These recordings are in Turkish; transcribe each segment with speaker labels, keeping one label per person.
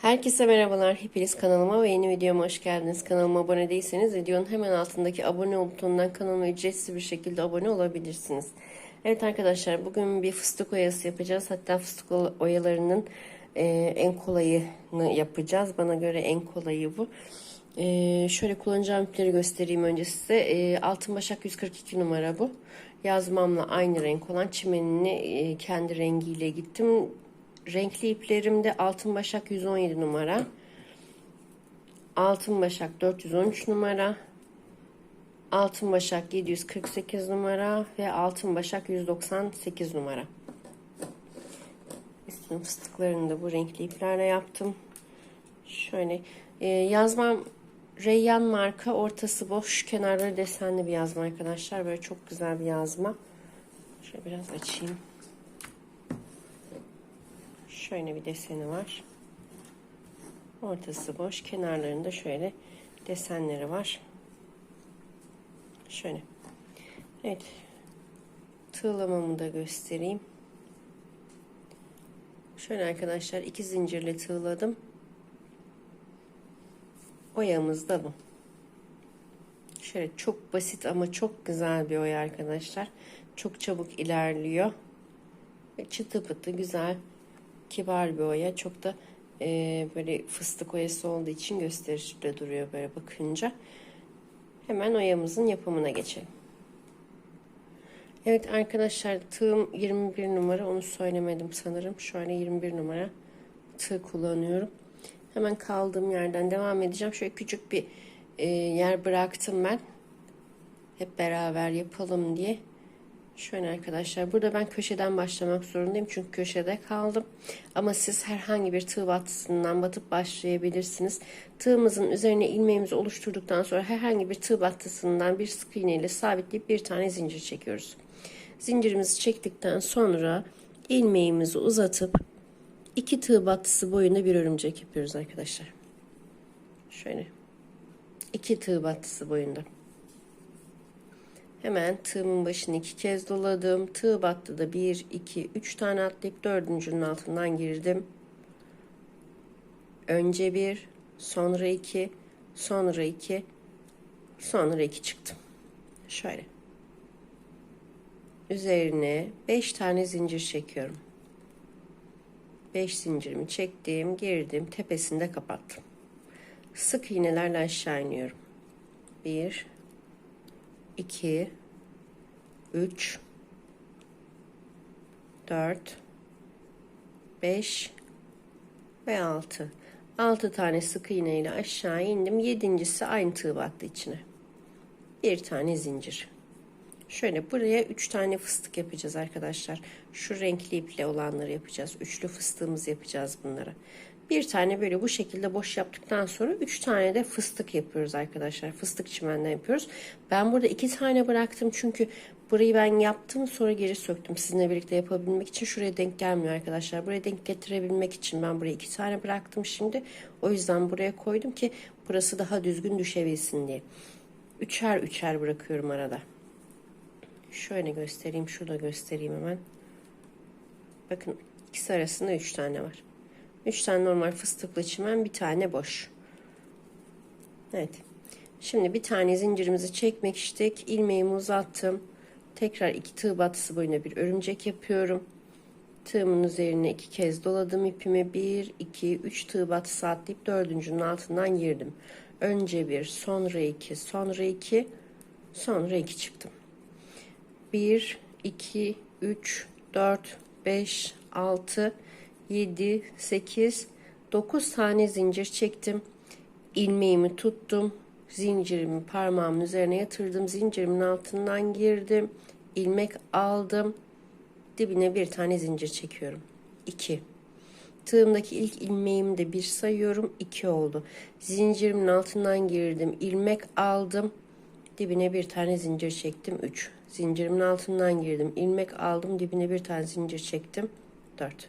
Speaker 1: Herkese merhabalar. Hepiniz kanalıma ve yeni videoma hoş geldiniz. Kanalıma abone değilseniz videonun hemen altındaki abone butonundan kanalıma ücretsiz bir şekilde abone olabilirsiniz. Evet arkadaşlar bugün bir fıstık oyası yapacağız. Hatta fıstık oyalarının e, en kolayını yapacağız. Bana göre en kolayı bu. E, şöyle kullanacağım ipleri göstereyim önce size. E, altın başak 142 numara bu. Yazmamla aynı renk olan çimenini e, kendi rengiyle gittim Renkli iplerimde altın başak 117 numara. Altın başak 413 numara. Altın başak 748 numara ve altın başak 198 numara. Üstün fıstıklarını da bu renkli iplerle yaptım. Şöyle e, yazmam Reyyan marka ortası boş kenarları desenli bir yazma arkadaşlar. Böyle çok güzel bir yazma. Şöyle biraz açayım. Şöyle bir deseni var. Ortası boş. Kenarlarında şöyle desenleri var. Şöyle. Evet. Tığlamamı da göstereyim. Şöyle arkadaşlar iki zincirle tığladım. Oyamız da bu. Şöyle çok basit ama çok güzel bir oya arkadaşlar. Çok çabuk ilerliyor. Ve çıtı pıtı güzel kibar bir oya. Çok da e, böyle fıstık oyası olduğu için gösterişli de duruyor böyle bakınca. Hemen oyamızın yapımına geçelim. Evet arkadaşlar tığım 21 numara onu söylemedim sanırım. şu an 21 numara tığ kullanıyorum. Hemen kaldığım yerden devam edeceğim. Şöyle küçük bir e, yer bıraktım ben. Hep beraber yapalım diye. Şöyle arkadaşlar burada ben köşeden başlamak zorundayım çünkü köşede kaldım. Ama siz herhangi bir tığ battısından batıp başlayabilirsiniz. Tığımızın üzerine ilmeğimizi oluşturduktan sonra herhangi bir tığ battısından bir sık iğne ile sabitleyip bir tane zincir çekiyoruz. Zincirimizi çektikten sonra ilmeğimizi uzatıp iki tığ battısı boyunda bir örümcek yapıyoruz arkadaşlar. Şöyle iki tığ battısı boyunda. Hemen tığımın başını iki kez doladım. Tığ battı da bir iki üç tane atlayıp dördüncünün altından girdim. Önce bir, sonra iki, sonra iki, sonra iki çıktım. Şöyle. Üzerine beş tane zincir çekiyorum. Beş zincirimi çektim, girdim, tepesinde kapattım. Sık iğnelerle aşağı iniyorum. Bir. 2 3 4 5 ve 6 6 tane sık iğne ile aşağı indim yedincisi aynı tığ battı içine bir tane zincir şöyle buraya 3 tane fıstık yapacağız arkadaşlar şu renkli iple olanları yapacağız üçlü fıstığımız yapacağız bunları bir tane böyle bu şekilde boş yaptıktan sonra üç tane de fıstık yapıyoruz arkadaşlar. Fıstık çimenden yapıyoruz. Ben burada iki tane bıraktım çünkü burayı ben yaptım sonra geri söktüm. Sizinle birlikte yapabilmek için şuraya denk gelmiyor arkadaşlar. Buraya denk getirebilmek için ben buraya iki tane bıraktım şimdi. O yüzden buraya koydum ki burası daha düzgün düşebilsin diye. Üçer üçer bırakıyorum arada. Şöyle göstereyim. Şurada göstereyim hemen. Bakın ikisi arasında üç tane var. 3 tane normal fıstıklı çimen bir tane boş. Evet. Şimdi bir tane zincirimizi çekmek istedik. ilmeğimi uzattım. Tekrar iki tığ batısı boyuna bir örümcek yapıyorum. Tığımın üzerine iki kez doladım ipimi. 1, 2, 3 tığ batısı atlayıp dördüncünün altından girdim. Önce bir, sonra iki, sonra iki, sonra iki çıktım. 1, 2, 3, 4, 5, 6, 7, 8, 9 tane zincir çektim. İlmeğimi tuttum. Zincirimi parmağımın üzerine yatırdım. Zincirimin altından girdim. ilmek aldım. Dibine bir tane zincir çekiyorum. 2. Tığımdaki ilk ilmeğimi de bir sayıyorum. 2 oldu. Zincirimin altından girdim. ilmek aldım. Dibine bir tane zincir çektim. 3. Zincirimin altından girdim. ilmek aldım. Dibine bir tane zincir çektim. 4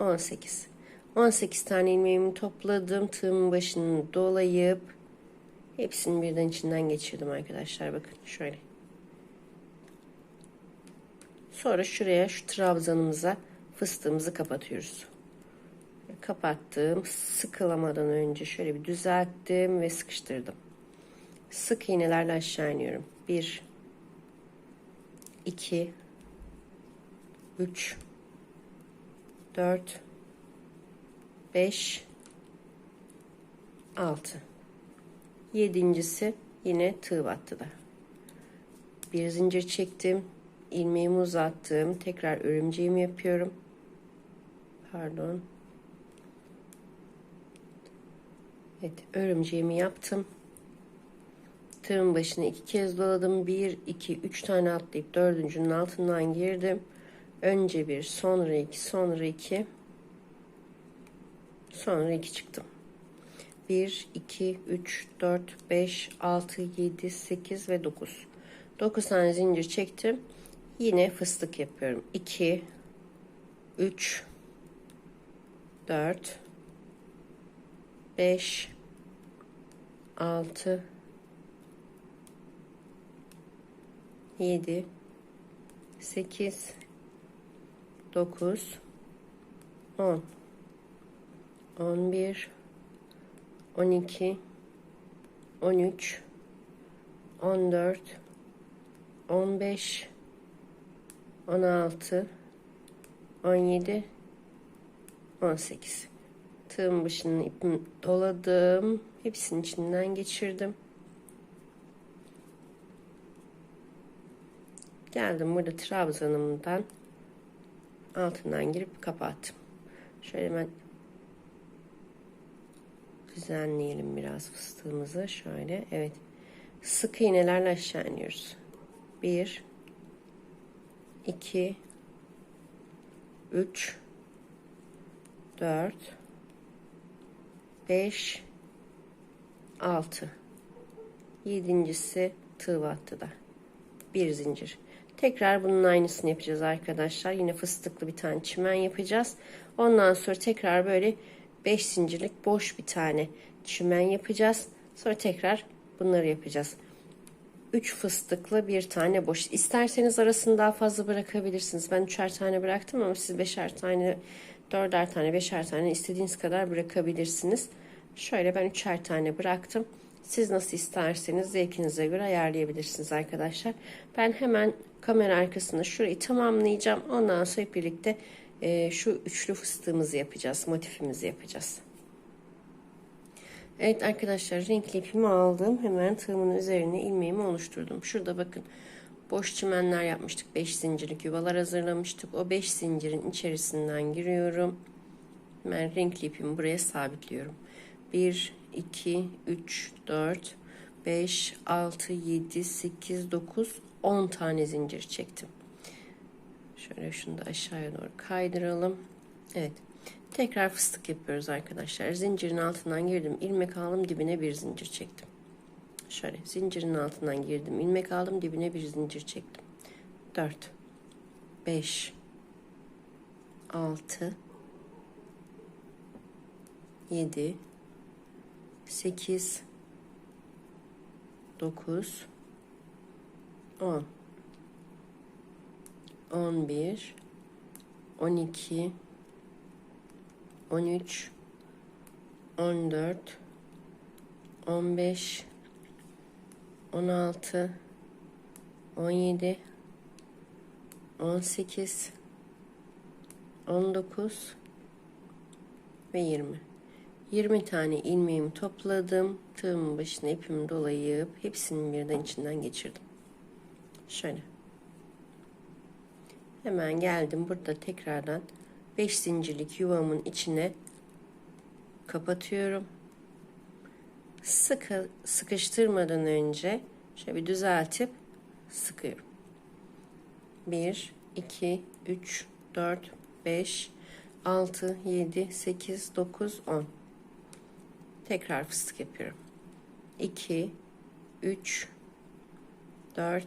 Speaker 1: 18. 18 tane ilmeğimi topladım. Tığımın başını dolayıp hepsini birden içinden geçirdim arkadaşlar. Bakın şöyle. Sonra şuraya şu trabzanımıza fıstığımızı kapatıyoruz. Kapattım. Sıkılamadan önce şöyle bir düzelttim ve sıkıştırdım. Sık iğnelerle aşağı iniyorum. 1 2 3 4 5 6 yedincisi yine tığ battı da bir zincir çektim ilmeğimi uzattım tekrar örümceğimi yapıyorum pardon Evet örümceğimi yaptım tığın başını iki kez doladım bir, iki, üç tane atlayıp dördüncünün altından girdim önce bir sonra iki sonra iki sonra iki çıktım 1 2 3 4 5 6 7 8 ve 9 9 tane zincir çektim yine fıstık yapıyorum 2 3 4 5 6 7 8 9 10 11 12 13 14 15 16 17 18 Tığın başının ipimi doladım hepsinin içinden geçirdim geldim burada trabzanımdan altından girip kapattım. Şöyle hemen düzenleyelim biraz fıstığımızı. Şöyle evet. Sık iğnelerle aşağı iniyoruz. 1 2 3 4 5 6 Yedincisi tığ battı da. Bir zincir. Tekrar bunun aynısını yapacağız arkadaşlar. Yine fıstıklı bir tane çimen yapacağız. Ondan sonra tekrar böyle 5 zincirlik boş bir tane çimen yapacağız. Sonra tekrar bunları yapacağız. 3 fıstıklı bir tane boş. İsterseniz arasını daha fazla bırakabilirsiniz. Ben üçer tane bıraktım ama siz beşer tane, dörder tane, beşer tane istediğiniz kadar bırakabilirsiniz. Şöyle ben üçer tane bıraktım. Siz nasıl isterseniz zevkinize göre ayarlayabilirsiniz arkadaşlar. Ben hemen kamera arkasında şurayı tamamlayacağım. Ondan sonra hep birlikte e, şu üçlü fıstığımızı yapacağız. Motifimizi yapacağız. Evet arkadaşlar renkli ipimi aldım. Hemen tığımın üzerine ilmeğimi oluşturdum. Şurada bakın boş çimenler yapmıştık. 5 zincirlik yuvalar hazırlamıştık. O 5 zincirin içerisinden giriyorum. Hemen renkli ipimi buraya sabitliyorum. 1, 2, 3, 4, 5, 6, 7, 8, 9, 10 tane zincir çektim. Şöyle şunu da aşağıya doğru kaydıralım. Evet. Tekrar fıstık yapıyoruz arkadaşlar. Zincirin altından girdim. ilmek aldım dibine bir zincir çektim. Şöyle zincirin altından girdim. ilmek aldım dibine bir zincir çektim. 4 5 6 7 8 9 10 11 12 13 14 15 16 17 18 19 ve 20 20 tane ilmeğimi topladım. Tığımın başına ipimi dolayıp hepsini birden içinden geçirdim. Şöyle. Hemen geldim burada tekrardan 5 zincirlik yuvamın içine kapatıyorum. Sıkı sıkıştırmadan önce şöyle bir düzeltip sıkıyorum. 1 2 3 4 5 6 7 8 9 10 Tekrar fıstık yapıyorum. 2 3 4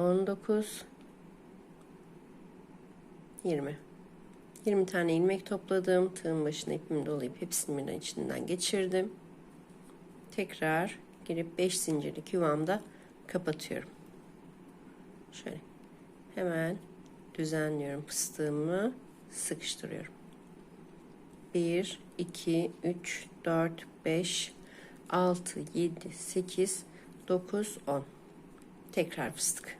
Speaker 1: 19 20 20 tane ilmek topladım. Tığın başına ipimi dolayıp hepsini birden içinden geçirdim. Tekrar girip 5 zincirlik yuvamda kapatıyorum. Şöyle hemen düzenliyorum fıstığımı sıkıştırıyorum. 1, 2, 3, 4, 5, 6, 7, 8, 9, 10. Tekrar fıstık.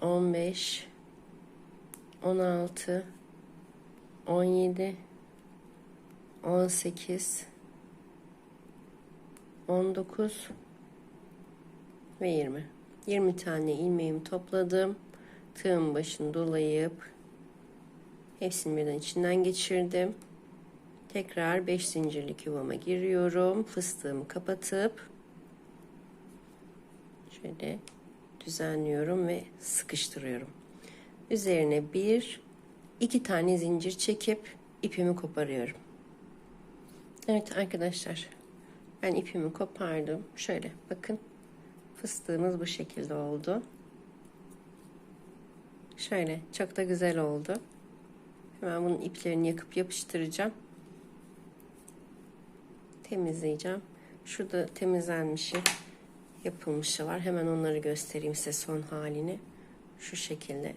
Speaker 1: 15 16 17 18 19 ve 20. 20 tane ilmeğimi topladım. Tığın başını dolayıp hepsini birden içinden geçirdim. Tekrar 5 zincirlik yuvama giriyorum. Fıstığımı kapatıp şöyle düzenliyorum ve sıkıştırıyorum. Üzerine bir, iki tane zincir çekip ipimi koparıyorum. Evet arkadaşlar ben ipimi kopardım. Şöyle bakın fıstığımız bu şekilde oldu. Şöyle çok da güzel oldu. Hemen bunun iplerini yakıp yapıştıracağım. Temizleyeceğim. Şurada temizlenmişi yapılmışı var. Hemen onları göstereyim size son halini. Şu şekilde.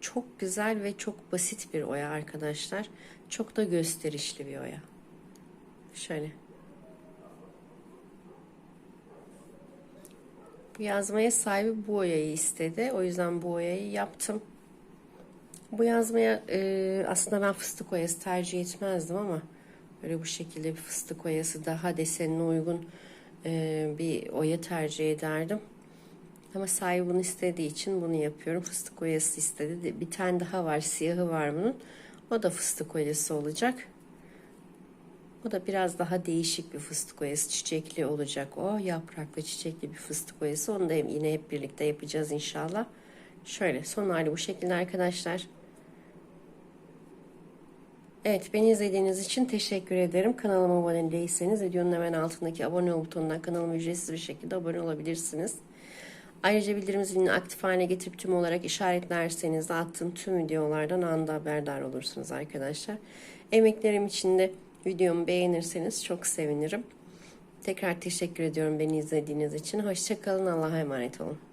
Speaker 1: Çok güzel ve çok basit bir oya arkadaşlar. Çok da gösterişli bir oya. Şöyle. Yazmaya sahibi bu oyayı istedi. O yüzden bu oyayı yaptım. Bu yazmaya e, aslında ben fıstık oyası tercih etmezdim ama böyle bu şekilde bir fıstık oyası daha desenine uygun e, bir oya tercih ederdim. Ama sahibi bunu istediği için bunu yapıyorum. Fıstık oyası istedi. Bir tane daha var. Siyahı var bunun. O da fıstık oyası olacak. o da biraz daha değişik bir fıstık oyası. Çiçekli olacak o. Yapraklı çiçekli bir fıstık oyası. Onu da yine hep birlikte yapacağız inşallah. Şöyle son hali bu şekilde arkadaşlar. Evet beni izlediğiniz için teşekkür ederim. Kanalıma abone değilseniz videonun hemen altındaki abone ol butonundan kanalıma ücretsiz bir şekilde abone olabilirsiniz. Ayrıca bildirim zilini aktif haline getirip tüm olarak işaretlerseniz attığım tüm videolardan anda haberdar olursunuz arkadaşlar. Emeklerim için de videomu beğenirseniz çok sevinirim. Tekrar teşekkür ediyorum beni izlediğiniz için. Hoşçakalın. Allah'a emanet olun.